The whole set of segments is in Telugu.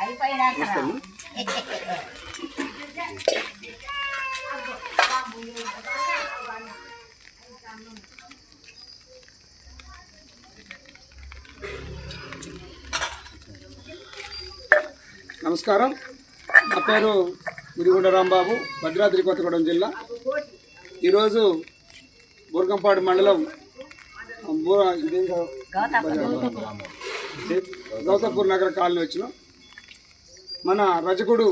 అయిపోయినాక. నమస్కారం. నా పేరు గుడిగొండ రాంబాబు భద్రాద్రి కొత్తగూడెం జిల్లా. ఈరోజు బుర్గంపాడు మండలం ఇదేంటో గౌతపూర్ నగర కాలనీ వచ్చినాం మన రజకుడు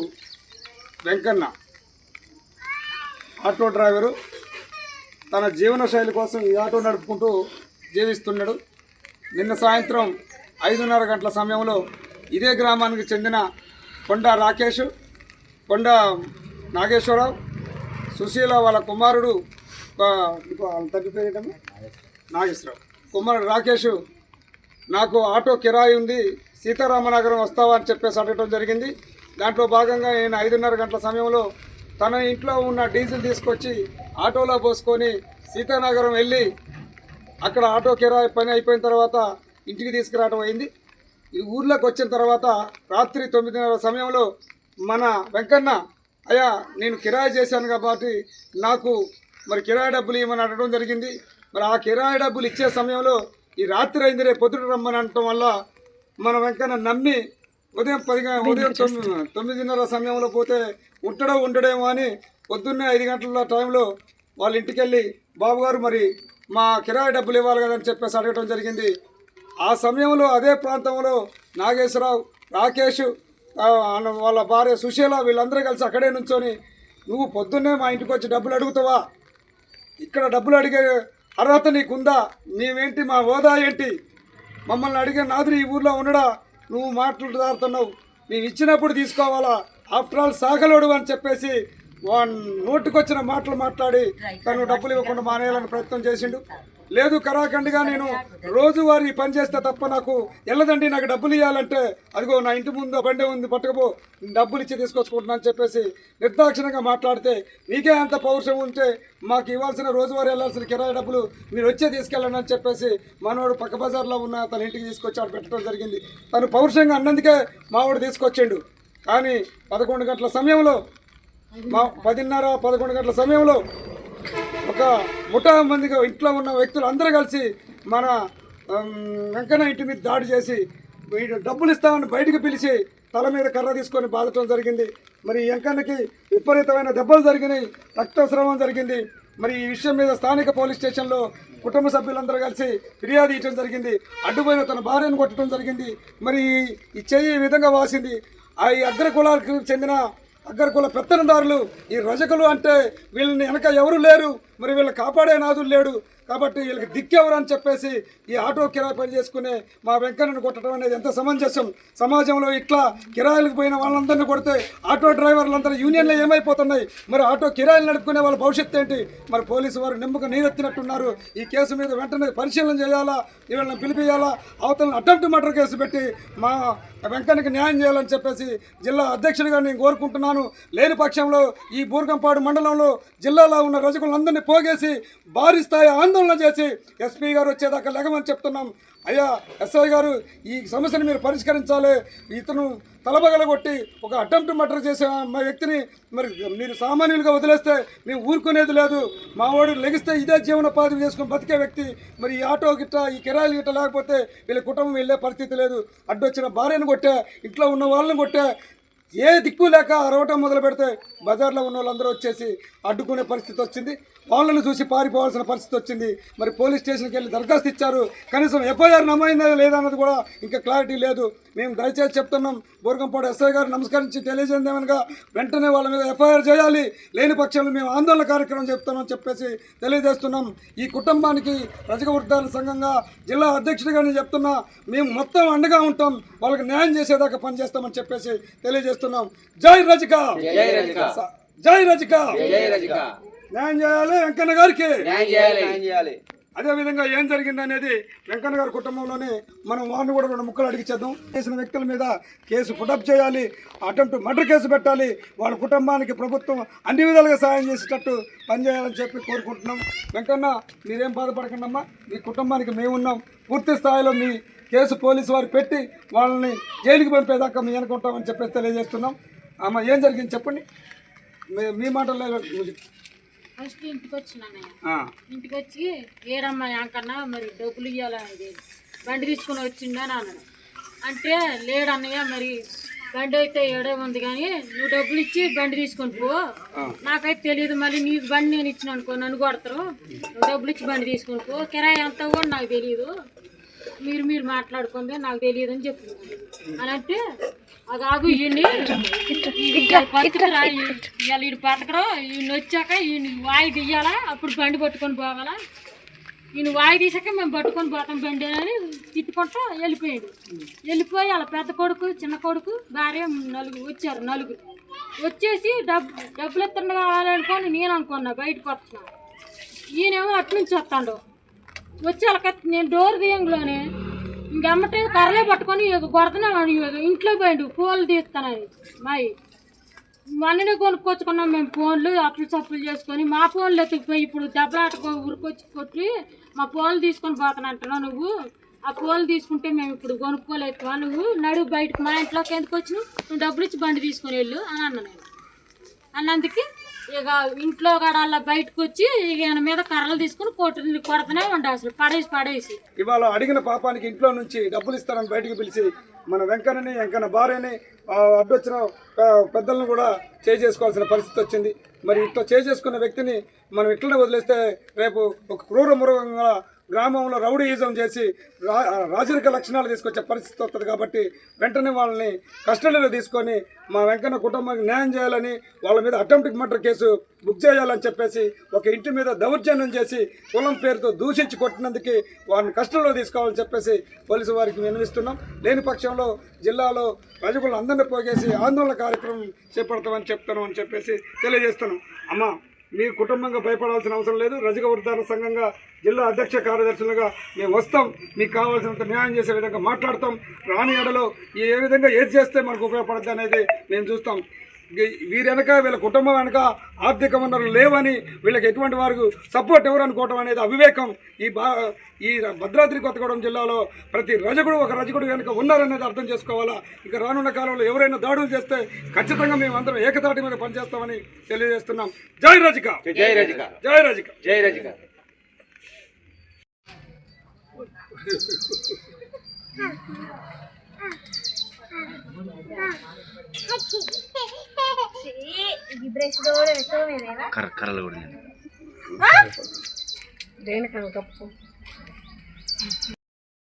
వెంకన్న ఆటో డ్రైవరు తన జీవన శైలి కోసం ఈ ఆటో నడుపుకుంటూ జీవిస్తున్నాడు. నిన్న సాయంత్రం ఐదున్నర గంటల సమయంలో ఇదే గ్రామానికి చెందిన కొండ రాకేష్ కొండ నాగేశ్వరరావు సుశీల వాళ్ళ కుమారుడు తగ్గిపోయేటమ్మా నాగేశ్వరరావు. కుమారుడు రాకేష్ నాకు ఆటో కిరాయి ఉంది సీతారామనగరం వస్తావా అని చెప్పేసి అడగటం జరిగింది. దాంట్లో భాగంగా నేను ఐదున్నర గంటల సమయంలో తన ఇంట్లో ఉన్న డీజిల్ తీసుకొచ్చి ఆటోలో పోసుకొని సీతానగరం వెళ్ళి అక్కడ ఆటో కిరాయి పని అయిపోయిన తర్వాత ఇంటికి తీసుకురావడం అయింది. ఈ ఊర్లోకి వచ్చిన తర్వాత రాత్రి తొమ్మిదిన్నర సమయంలో మన వెంకన్న అయ్యా నేను కిరాయి చేశాను కాబట్టి నాకు మరి కిరాయి డబ్బులు ఇవ్వమని అడగడం జరిగింది. మరి ఆ కిరాయి డబ్బులు ఇచ్చే సమయంలో ఈ రాత్రి అయింది రేపు పొద్దుట రమ్మని అనటం వల్ల మన వెంకన్న నమ్మి ఉదయం పది ఉదయం తొమ్మిది తొమ్మిదిన్నర సమయంలో పోతే ఉంటాడో ఉండడేమో అని పొద్దున్నే ఐదు గంటల టైంలో వాళ్ళ ఇంటికి వెళ్ళి బాబుగారు మరి మా కిరాయి డబ్బులు ఇవ్వాలి కదని చెప్పేసి అడగటం జరిగింది. ఆ సమయంలో అదే ప్రాంతంలో నాగేశ్వరరావు రాకేష్ వాళ్ళ భార్య సుశీల వీళ్ళందరూ కలిసి అక్కడే నుంచొని నువ్వు పొద్దున్నే మా ఇంటికి వచ్చి డబ్బులు అడుగుతావా? ఇక్కడ డబ్బులు అడిగే అర్హత నీకుందా? నీవేంటి మా హోదా ఏంటి? మమ్మల్ని అడిగే నాదురు ఈ ఊర్లో ఉండడా? నువ్వు మాట్లాడుతున్నావు మేము ఇచ్చినప్పుడు తీసుకోవాలా? ఆఫ్టర్ ఆల్ సాగలోడు అని చెప్పేసి నోటికొచ్చిన మాటలు మాట్లాడి తను డబ్బులు ఇవ్వకుండా మానేయాలని ప్రయత్నం చేసిండు. లేదు కరాఖండిగా నేను రోజువారీ పని చేస్తే తప్ప నాకు వెళ్ళదండి నాకు డబ్బులు ఇవ్వాలంటే అదిగో నా ఇంటి ముందు బండి ఉంది పట్టుకపో డబ్బులు ఇచ్చి తీసుకొచ్చుకుంటున్నాను అని చెప్పేసి నిర్దాక్షిణంగా మాట్లాడితే మీకే అంత పౌరుషం ఉంటే మాకు ఇవ్వాల్సిన రోజువారీ వెళ్ళాల్సిన కిరాయి డబ్బులు మీరు వచ్చే తీసుకెళ్ళండి అని చెప్పేసి మనవాడు పక్క బజార్లో ఉన్న తన ఇంటికి తీసుకొచ్చి ఆడ పెట్టడం జరిగింది. తను పౌరుషంగా అన్నందుకే మావాడు తీసుకొచ్చిండు. కానీ పదకొండు గంటల సమయంలో మా పదిన్నర పదకొండు గంటల సమయంలో ఒక ముఠా మందిగా ఇంట్లో ఉన్న వ్యక్తులు అందరూ కలిసి మన వెంకన్న ఇంటి మీద దాడి చేసి వీడు డబ్బులు ఇస్తామని బయటకు పిలిచి తల మీద కర్ర తీసుకొని బాధటం జరిగింది. మరి ఈ వెంకన్నకి విపరీతమైన దెబ్బలు జరిగినాయి రక్తస్రావం జరిగింది. మరి ఈ విషయం మీద స్థానిక పోలీస్ స్టేషన్లో కుటుంబ సభ్యులందరూ కలిసి ఫిర్యాదు ఇవ్వడం జరిగింది. అడ్డుపోయిన తన భార్యను కొట్టడం జరిగింది. మరి ఈ- చెయ్యి ఈ విధంగా వాసింది. ఆ ఈ అగ్ర కులాలకు చెందిన అగ్ర కుల పెత్తనదారులు ఈ రజకులు అంటే వీళ్ళని వెనక ఎవరు లేరు. మరి వీళ్ళు కాపాడే నాదులు లేడు కాబట్టి వీళ్ళకి దిక్కెవరని చెప్పేసి ఈ ఆటో కిరాయి పని చేసుకునే మా వెంకన్నను కొట్టడం అనేది ఎంత సమంజసం. సమాజంలో ఇట్లా కిరాయిలకు పోయిన వాళ్ళందరినీ కొడితే ఆటో డ్రైవర్లందరూ యూనియన్లో ఏమైపోతున్నాయి? మరి ఆటో కిరాయిలు నడుపుకునే వాళ్ళ భవిష్యత్తు ఏంటి? మరి పోలీసు వారు నిమ్మక నీరెత్తినట్టున్నారు. ఈ కేసు మీద వెంటనే పరిశీలన చేయాలా? వీళ్ళని పిలిపియాలా అవతలను అటెంప్ట్ మర్డర్ కేసు పెట్టి మా వెంకన్నకి న్యాయం చేయాలని చెప్పేసి జిల్లా అధ్యక్షుడిగా నేను కోరుకుంటున్నాను. లేని పక్షంలో ఈ బూర్గంపాడు మండలంలో జిల్లాలో ఉన్న రజకులందరినీ పోగేసి భారీ స్థాయి ఆందోళన చేసి ఎస్పీ గారు వచ్చేదాకా లెగమని చెప్తున్నాం. అయ్యా ఎస్ఐ గారు ఈ సమస్యను మీరు పరిష్కరించాలి. ఇతను తలబగలగొట్టి ఒక అటెంప్ట్ మర్డర్ చేసే మా వ్యక్తిని మరి మీరు సామాన్యులుగా వదిలేస్తే మేము ఊరుకునేది లేదు. మా వాడు లెగిస్తే ఇదే జీవనోపాధి చేసుకుని బతికే వ్యక్తి. మరి ఈ ఆటో గిట్ట ఈ కిరాయిలు గిట్ట లేకపోతే వీళ్ళ కుటుంబం వెళ్ళే పరిస్థితి లేదు. అడ్డొచ్చిన భార్యను కొట్టే ఇంట్లో ఉన్న వాళ్ళని కొట్టే ఏ దిక్కు లేక అరవటం మొదలు పెడితే బజార్లో ఉన్న వాళ్ళందరూ వచ్చేసి అడ్డుకునే పరిస్థితి వచ్చింది. వాళ్ళని చూసి పారిపోవాల్సిన పరిస్థితి వచ్చింది. మరి పోలీస్ స్టేషన్కి వెళ్ళి దరఖాస్తు ఇచ్చారు. కనీసం ఎఫ్ఐఆర్ నమైందా లేదా అన్నది కూడా ఇంకా క్లారిటీ లేదు. మేము దయచేసి చెప్తున్నాం. బోర్గంపాడు ఎస్ఐ గారు నమస్కరించి తెలియజేయమనగా వెంటనే వాళ్ళ మీద ఎఫ్ఐఆర్ చేయాలి. లేని పక్షంలో మేము ఆందోళన కార్యక్రమం చెప్తామని చెప్పేసి తెలియజేస్తున్నాం. ఈ కుటుంబానికి రజక వృద్ధాల సంఘంగా జిల్లా అధ్యక్షుడిగా నేను చెప్తున్నా మేము మొత్తం అండగా ఉంటాం. వాళ్ళకి న్యాయం చేసేదాకా పనిచేస్తామని చెప్పేసి తెలియజేస్తున్నాం. జై రజిక! జై రజిక! జై రజిక! జై రజిక! న్యాయం చేయాలి వెంకన్న గారికి. అదే విధంగా ఏం జరిగింది అనేది వెంకన్న గారి కుటుంబంలోనే మనం వారిని కూడా రెండు ముక్కలు అడిగిచ్చేద్దాం చేసిన వ్యక్తుల మీద కేసు పుటప్ చేయాలి అటెంప్ట్ మర్డర్ కేసు పెట్టాలి వాళ్ళ కుటుంబానికి ప్రభుత్వం అన్ని విధాలుగా సాయం చేసేటట్టు పనిచేయాలని చెప్పి కోరుకుంటున్నాం. వెంకన్న మీరేం బాధపడకండి అమ్మా మీ కుటుంబానికి మేము ఉన్నాం. పూర్తి స్థాయిలో మీ కేసు పోలీసు వారు పెట్టి వాళ్ళని జైలుకి పంపేదాకా మేము అనుకుంటామని చెప్పేసి తెలియజేస్తున్నాం. అమ్మ ఏం జరిగింది చెప్పండి. మీ- మాటల్లో ఫస్ట్ ఇంటికి వచ్చినానయ్య ఆ, ఇంటికి వచ్చి ఏరమ్మా యాంకన్నా మరి డబ్బులు ఇవ్వాలని బండి తీసుకుని వచ్చిండా అని అన్నాడు. అంటే లేడన్నయ్య మరి బండి అయితే ఏడే ఉంది కానీ నువ్వు డబ్బులు ఇచ్చి బండి తీసుకొని పో. నాకైతే తెలియదు మళ్ళీ నీకు బండి నేను ఇచ్చిన అనుకో నన్ను కొడతారు. నువ్వు డబ్బులు ఇచ్చి బండి తీసుకొని పో. కిరాయి ఎంత కూడా నాకు తెలియదు మీరు మీరు మాట్లాడుకోండి నాకు తెలియదు అని చెప్పి అని అంటే అది ఆగు ఈయన్ని. ఇవాళ ఈయన వచ్చాక ఈయన వాయి తీయాలా? అప్పుడు బండి పట్టుకొని పోవాలా? ఈయన వాయి తీసాక మేము పట్టుకొని పోతాం బండి అని తిట్టుకుంటా వెళ్ళిపోయాడు. వెళ్ళిపోయి వాళ్ళ పెద్ద కొడుకు చిన్న కొడుకు భార్య నలుగురు వచ్చారు నలుగురు. వచ్చేసి డబ్బు డబ్బులు ఎత్తండి కావాలనుకోని నేను అనుకున్నా బయటకు వస్తున్నా. ఈయనేమో అట్నుంచి వస్తాడు. వచ్చి వాళ్ళకి నేను డోర్ తీయంలోనే ఇంకెమ్మటే కర్రలే పట్టుకొని కొడుతున్నాను ఇంట్లో పోయిండు పూలు తీస్తానని మాయి మొన్ననే కొనుక్కొచ్చుకున్నాం మేము ఫోన్లు అప్పులు చప్పులు చేసుకొని మా ఫోన్లు ఎత్తుకుపోయి ఇప్పుడు దెబ్బలాటకు ఊరికొచ్చి కొట్టి మా ఫోన్లు తీసుకొని పోతానంటున్నావు నువ్వు. ఆ ఫోన్లు తీసుకుంటే మేము ఇప్పుడు కొనుక్కోలేదువా నువ్వు. నడు బయటకు మా ఇంట్లోకి ఎందుకు వచ్చినావు? నువ్వు డబ్బులు ఇచ్చి బండి తీసుకొని వెళ్ళు అని అన్నా నేను. అన్నందుకు ఇక ఇంట్లో గడాల బయటకు వచ్చి ఇక ఈయన మీద కర్రలు తీసుకుని కొట్టు కొడతనే ఉండే అసలు పడేసి పడేసి. ఇవాళ అడిగిన పాపానికి ఇంట్లో నుంచి డబ్బులు ఇస్తారని బయటకు పిలిచి మన వెంకన్నని వెంకన్న భార్యని అడ్డొచ్చిన పెద్దలను కూడా చేసుకోవాల్సిన పరిస్థితి వచ్చింది. మరి ఇట్లా చేసుకున్న వ్యక్తిని మనం ఇట్లనే వదిలేస్తే రేపు ఒక క్రూర మృగంగా గ్రామంలో రౌడీయిజం చేసి రా రాజరిక లక్షణాలు తీసుకొచ్చే పరిస్థితి వస్తుంది కాబట్టి వెంటనే వాళ్ళని కస్టడీలో తీసుకొని మా వెంకన్న కుటుంబానికి న్యాయం చేయాలని వాళ్ళ మీద అటెంప్ట్ మర్డర్ కేసు బుక్ చేయాలని చెప్పేసి ఒక ఇంటి మీద దౌర్జన్యం చేసి కులం పేరుతో దూషించి కొట్టినందుకు వారిని కస్టడీలో తీసుకోవాలని చెప్పేసి పోలీసు వారికి వినిపిస్తున్నాం. లేని పక్షంలో జిల్లాలో ప్రజలు అందరినీ పోగేసి ఆందోళన కార్యక్రమం చేపడతామని చెప్తాను అని చెప్పేసి తెలియజేస్తున్నాం. అమ్మ. మీ కుటుంబంగా భయపడాల్సిన అవసరం లేదు. రజక వృద్ధార సంఘంగా జిల్లా అధ్యక్ష కార్యదర్శులుగా మేము వస్తాం. మీకు కావాల్సినంత న్యాయం చేసే విధంగా మాట్లాడతాం. రాని ఎడలో ఏ విధంగా ఏది చేస్తే మనకు ఉపయోగపడుతుంది అనేది మేము చూస్తాం. ఈ- వీరి వెనక వీళ్ళ కుటుంబం వెనక ఆర్థిక వనరులు లేవని వీళ్ళకి ఎటువంటి వారికి సపోర్ట్ ఎవరు అనుకోవడం అనేది అవివేకం. ఈ బా ఈ భద్రాద్రి కొత్తగూడెం జిల్లాలో ప్రతి రజకుడు ఒక రజకుడు వెనుక ఉన్నారనేది అర్థం చేసుకోవాలా? ఇక రానున్న కాలంలో ఎవరైనా దాడులు చేస్తే ఖచ్చితంగా మేము అందరం ఏకతాటి మీద పనిచేస్తామని తెలియజేస్తున్నాం. జై రజిక! జై రజిక! జై రజిక! జై రజిక ఈ బ్రష్ కూడా ఎక్కువ కర్ర కర్రలు కూడా దేనికన్నా కప్పు.